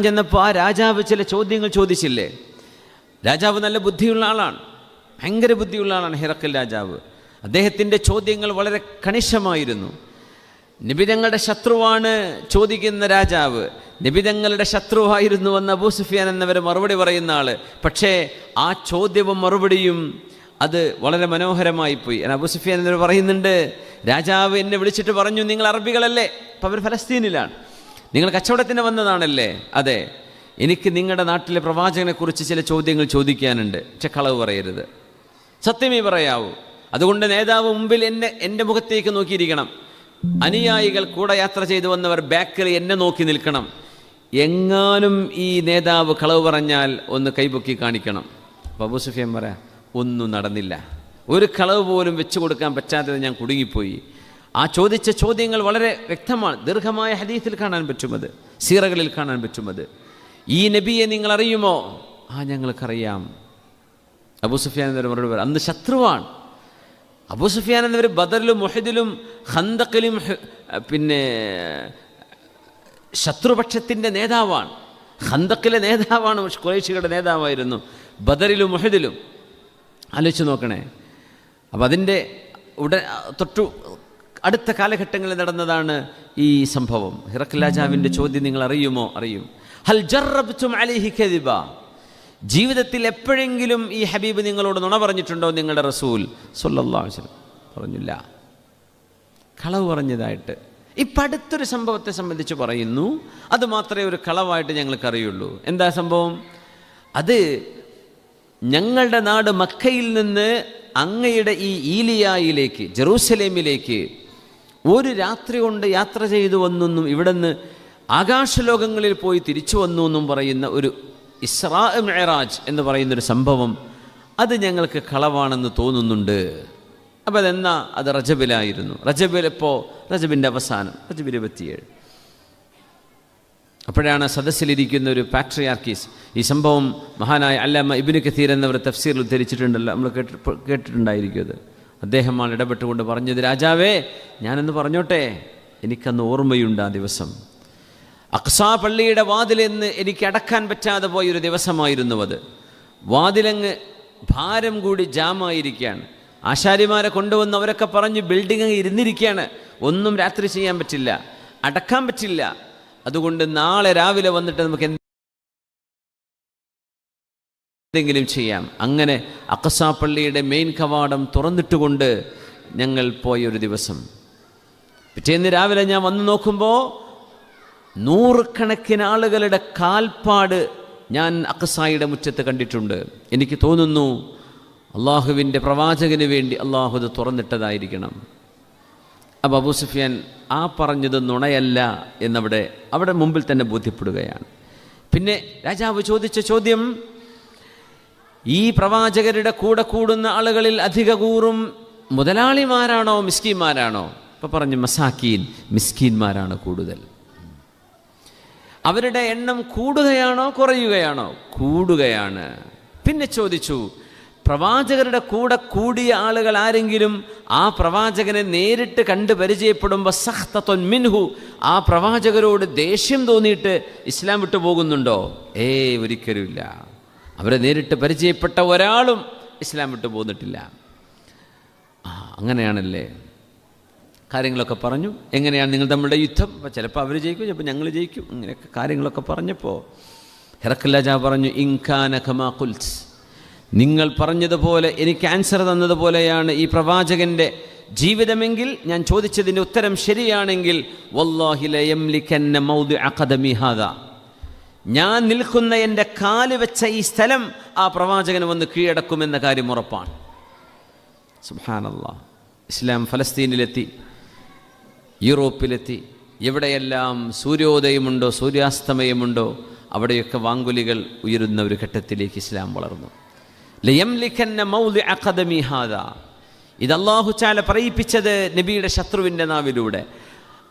ചെന്നപ്പോൾ ആ രാജാവ് ചില ചോദ്യങ്ങൾ ചോദിച്ചില്ലേ? രാജാവ് നല്ല ബുദ്ധിയുള്ള ആളാണ്. ഭയങ്കര ബുദ്ധിയുള്ള ആളാണ് ഹിറക്കൽ രാജാവ്. അദ്ദേഹത്തിന്റെ ചോദ്യങ്ങൾ വളരെ കണിശമായിരുന്നു. നിബിതങ്ങളുടെ ശത്രുവാണ് ചോദിക്കുന്ന രാജാവ്. നിബിതങ്ങളുടെ ശത്രുവായിരുന്നു എന്ന് അബൂ സുഫിയാൻ എന്നവർ മറുപടി പറയുന്ന ആൾ പക്ഷേ ആ ചോദ്യവും മറുപടിയും അത് വളരെ മനോഹരമായി പോയി. അബൂ സുഫിയാൻ എന്നവർ പറയുന്നുണ്ട് രാജാവ് എന്നെ വിളിച്ചിട്ട് പറഞ്ഞു നിങ്ങൾ അറബികളല്ലേ? അപ്പം അവർ ഫലസ്തീനിലാണ്. നിങ്ങൾ കച്ചവടത്തിന് വന്നതാണല്ലേ? അതെ. എനിക്ക് നിങ്ങളുടെ നാട്ടിലെ പ്രവാചകനെക്കുറിച്ച് ചില ചോദ്യങ്ങൾ ചോദിക്കാനുണ്ട്. പക്ഷെ കളവ് പറയരുത്. സത്യമേ പറയാവൂ. അതുകൊണ്ട് നേതാവ് മുമ്പിൽ എന്നെ എന്റെ മുഖത്തേക്ക് നോക്കിയിരിക്കണം. അനുയായികൾ കൂടെ യാത്ര ചെയ്തു വന്നവർ ബാക്കിൽ എന്നെ നോക്കി നിൽക്കണം. എങ്ങാനും ഈ നേതാവ് കളവ് പറഞ്ഞാൽ ഒന്ന് കൈപൊക്കി കാണിക്കണം. ബാബു അബൂ സുഫിയാൻ പറയാം ഒന്നും നടന്നില്ല. ഒരു കളവ് പോലും വെച്ചു കൊടുക്കാൻ പറ്റാത്തത് ഞാൻ കുടുങ്ങിപ്പോയി. ആ ചോദിച്ച ചോദ്യങ്ങൾ വളരെ വ്യക്തമാണ്. ദീർഘമായ ഹദീത്തിൽ കാണാൻ പറ്റുമത്. സീറകളിൽ കാണാൻ പറ്റുമത്. ഈ നബിയെ നിങ്ങൾ അറിയുമോ? ആ ഞങ്ങൾക്കറിയാം. അബൂ സുഫിയാൻ എന്നൊരു മറുപടി അന്ന് ശത്രുവാണ്. അബൂ സുഫിയാൻ എന്നവർ ബദറിലും മുഹദിലും ഹന്തക്കിലും പിന്നെ ശത്രുപക്ഷത്തിന്റെ നേതാവാണ്. ഹന്തക്കിലെ നേതാവാണ് കുറേശികളുടെ നേതാവായിരുന്നു. ബദറിലും മുഹദിലും ആലോചിച്ച് നോക്കണേ. അപ്പം അതിന്റെ ഉടൻ തൊട്ടു അടുത്ത കാലഘട്ടങ്ങളിൽ നടന്നതാണ് ഈ സംഭവം. ഹിറക്കൽ രാജാവിന്റെ ചോദ്യം നിങ്ങൾ അറിയുമോ? അറിയും. ഹൽ ജറബ്തും അലൈഹി കദിബ. ജീവിതത്തിൽ എപ്പോഴെങ്കിലും ഈ ഹബീബ് നിങ്ങളോട് നുണ പറഞ്ഞിട്ടുണ്ടോ? നിങ്ങളുടെ റസൂൽ സൊല്ലാവശ്യം പറഞ്ഞില്ല. കളവ് പറഞ്ഞതായിട്ട്. ഇപ്പം അടുത്തൊരു സംഭവത്തെ സംബന്ധിച്ച് പറയുന്നു. അത് മാത്രമേ ഒരു കളവായിട്ട് ഞങ്ങൾക്കറിയുള്ളൂ എന്താ സംഭവം? അത് ഞങ്ങളുടെ നാട് മക്കയിൽ നിന്ന് അങ്ങയുടെ ഈ ഈലിയായിലേക്ക് ജെറൂസലേമിലേക്ക് ഒരു രാത്രി കൊണ്ട് യാത്ര ചെയ്തു വന്നെന്നും ഇവിടുന്ന് ആകാശലോകങ്ങളിൽ പോയി തിരിച്ചു വന്നു എന്നും പറയുന്ന ഒരു ഇസ്രാ മെഹറാജ് എന്ന് പറയുന്നൊരു സംഭവം അത് ഞങ്ങൾക്ക് കളവാണെന്ന് തോന്നുന്നുണ്ട്. അപ്പോൾ അതെന്നാ? അത് റജബിലായിരുന്നു. റജബിൽ ഇപ്പോൾ റജബിന്റെ അവസാനം റജബിൽ ഇരുപത്തിയേഴ്. അപ്പോഴാണ് സദസ്സിലിരിക്കുന്ന ഒരു പാട്രിയാർക്കീസ് ഈ സംഭവം മഹാനായ അല്ലാമ ഇബിന് കഥീർ എന്നവർ തഫ്സീറിൽ ഉദ്ധരിച്ചിട്ടുണ്ടല്ലോ. നമ്മൾ കേട്ടിട്ട് കേട്ടിട്ടുണ്ടായിരിക്കും അത്. അദ്ദേഹമാണ് ഇടപെട്ടുകൊണ്ട് പറഞ്ഞത് രാജാവേ ഞാനെന്ന് പറഞ്ഞോട്ടെ എനിക്കന്ന് ഓർമ്മയുണ്ട് ആ ദിവസം. അക്സാ പള്ളിയുടെ വാതിലെന്ന് എനിക്ക് അടക്കാൻ പറ്റാതെ പോയൊരു ദിവസമായിരുന്നു അത്. വാതിലങ്ങ് ഭാരം കൂടി ജാമായിരിക്കുകയാണ്. ആശാരിമാരെ കൊണ്ടുവന്ന് അവരൊക്കെ പറഞ്ഞ് ബിൽഡിംഗ് അങ്ങ് ഇരുന്നിരിക്കുകയാണ്. ഒന്നും രാത്രി ചെയ്യാൻ പറ്റില്ല അടക്കാൻ പറ്റില്ല. അതുകൊണ്ട് നാളെ രാവിലെ വന്നിട്ട് നമുക്ക് എന്തെങ്കിലും ചെയ്യാം. അങ്ങനെ അക്കസാപ്പള്ളിയുടെ മെയിൻ കവാടം തുറന്നിട്ടുകൊണ്ട് ഞങ്ങൾ പോയൊരു ദിവസം. പിറ്റേന്ന് രാവിലെ ഞാൻ വന്നു നോക്കുമ്പോൾ നൂറുകണക്കിന് ആളുകളുടെ കാൽപ്പാട് ഞാൻ അക്കസായിയുടെ മുറ്റത്ത് കണ്ടിട്ടുണ്ട്. എനിക്ക് തോന്നുന്നു അള്ളാഹുവിന്റെ പ്രവാചകന് വേണ്ടി അള്ളാഹു ഇത് തുറന്നിട്ടതായിരിക്കണം. അപ്പോൾ അബൂ സുഫിയാൻ ആ പറഞ്ഞത് നുണയല്ല എന്നവിടെ അവിടെ മുമ്പിൽ തന്നെ ബോധ്യപ്പെടുകയാണ്. പിന്നെ രാജാവ് ചോദിച്ച ചോദ്യം ഈ പ്രവാചകരുടെ കൂടെ കൂടുന്ന ആളുകളിൽ അധിക കൂറും മുതലാളിമാരാണോ മിസ്കിന്മാരാണോ? ഇപ്പം പറഞ്ഞു മസാക്കീൻ മിസ്കീന്മാരാണ് കൂടുതൽ. അവരുടെ എണ്ണം കൂടുകയാണോ കുറയുകയാണോ? കൂടുകയാണ്. പിന്നെ ചോദിച്ചു പ്രവാചകരുടെ കൂടെ കൂടിയ ആളുകൾ ആരെങ്കിലും ആ പ്രവാചകനെ നേരിട്ട് കണ്ട് പരിചയപ്പെടുമ്പോൾ സഹ്തത്വൻ മിൻഹു ആ പ്രവാചകരോട് ദേഷ്യം തോന്നിയിട്ട് ഇസ്ലാം വിട്ടു പോകുന്നുണ്ടോ ഏ ഒരിക്കലുമില്ല. അവരെ നേരിട്ട് പരിചയപ്പെട്ട ഒരാളും ഇസ്ലാം വിട്ടു പോന്നിട്ടില്ല. ആ അങ്ങനെയാണല്ലേ? കാര്യങ്ങളൊക്കെ പറഞ്ഞു. എങ്ങനെയാണ് നിങ്ങൾ തമ്മിലുള്ള യുദ്ധം? ചിലപ്പോൾ അവർ ജയിക്കും ചിലപ്പോൾ ഞങ്ങൾ ജയിക്കും. ഇങ്ങനെയൊക്കെ കാര്യങ്ങളൊക്കെ പറഞ്ഞപ്പോൾ ഹിറക്കല്ലാജ പറഞ്ഞു ഇൻഖാന ഖമാ കുൽസ് നിങ്ങൾ പറഞ്ഞതുപോലെ എനിക്ക് ആൻസർ തന്നതുപോലെയാണ് ഈ പ്രവാചകന്റെ ജീവിതമെങ്കിൽ ഞാൻ ചോദിച്ചതിന്റെ ഉത്തരം ശരിയാണെങ്കിൽ വല്ലാഹി ലയംലിക്കന്ന മൗദ് അക്കദമി ഹാദ. ഞാൻ നിൽക്കുന്ന എന്റെ കാൽ വെച്ച ഈ സ്ഥലം ആ പ്രവാചകന് വന്ന് കീഴടക്കുമെന്ന കാര്യം ഉറപ്പാണ്. സുബ്ഹാനല്ലാ. ഇസ്ലാം ഫലസ്തീനിലെത്തി. യൂറോപ്പിലെത്തി. എവിടെയെല്ലാം സൂര്യോദയമുണ്ടോ സൂര്യാസ്തമയമുണ്ടോ അവിടെയൊക്കെ വാങ്കുലികൾ ഉയരുന്ന ഒരു ഘട്ടത്തിലേക്ക് ഇസ്ലാം വളർന്നു. ലയംലിഖന്ന മൗലി അഖദമി ഇത് അള്ളാഹു പറയിപ്പിച്ചത് നബിയുടെ ശത്രുവിന്റെ നാവിലൂടെ.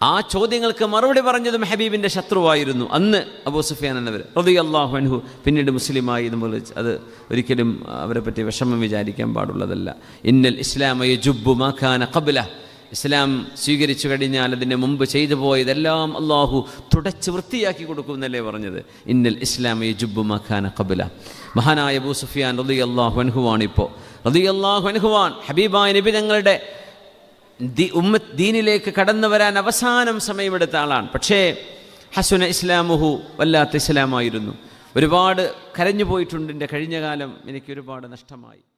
ആ ചോദ്യങ്ങൾക്ക് മറുപടി പറഞ്ഞതും ഹബീബിന്റെ ശത്രുവായിരുന്നു. അന്ന് അബൂ സുഫിയാൻ എന്നവർ റതി അള്ളാഹു അൻഹു പിന്നീട് മുസ്ലിമായി നമ്മൾ അത് ഒരിക്കലും അവരെ പറ്റി വിഷമം വിചാരിക്കാൻ പാടുള്ളതല്ല. ഇന്നൽ ഇസ്ലാമയ ജുബു മാഖാന കബില ഇസ്ലാം സ്വീകരിച്ചു കഴിഞ്ഞാൽ അതിന് മുമ്പ് ചെയ്തു പോയതെല്ലാം അള്ളാഹു തുടച്ച് വൃത്തിയാക്കി കൊടുക്കുമെന്നല്ലേ പറഞ്ഞത്. ഇന്നൽ ഇസ്ലാം ജുബു മഖാന കബുല മഹാനായ അബൂ സുഫിയാൻ റതി അള്ളാഹു അൻഹുവാൻ ഇപ്പോൾ റതി അള്ളാഹു അൻഹുവാൻ ഹബീബായ നബി തങ്ങളുടെ ഉമ്മത്ത് ദീനിലേക്ക് കടന്നു വരാൻ അവസാനം സമയമെടുത്ത ആളാണ്. പക്ഷേ ഹസുന ഇസ്ലാമുഹു വല്ലാത്ത ഇസ്ലാമായിരുന്നു. ഒരുപാട് കരഞ്ഞു പോയിട്ടുണ്ട് എന്റെ കഴിഞ്ഞ കാലം എനിക്ക് ഒരുപാട് നഷ്ടമായി.